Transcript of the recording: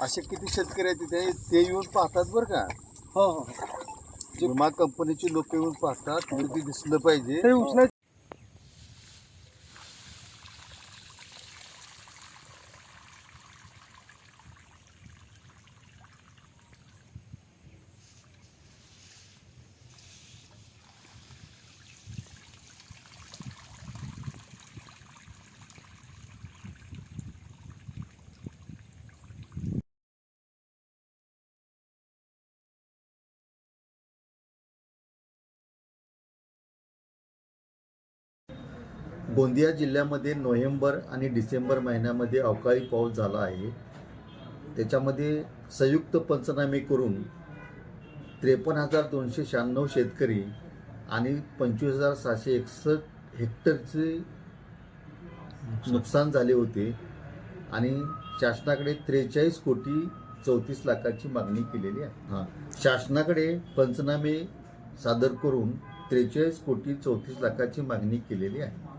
असे किती शेतकरी आहेत तिथे ते येऊन पाहतात बरं का. हो हो विमा कंपनीची लोक येऊन पाहतात ते दिसलं पाहिजे. ते गोंदिया जिल्ह्यामध्ये नोव्हेंबर आणि डिसेंबर महिन्यामध्ये अवकाळी पाऊस झाला आहे. त्याच्यामध्ये संयुक्त पंचनामे करून त्रेपन्न हजार दोनशे शहाण्णव शेतकरी आणि पंचवीस हजार सहाशे एकसष्ट हेक्टरचे नुकसान झाले होते आणि शासनाकडे त्रेचाळीस कोटी चौतीस लाखाची मागणी केलेली आहे. हां. शासनाकडे पंचनामे सादर करून त्रेचाळीस कोटी चौतीस लाखाची मागणी केलेली आहे.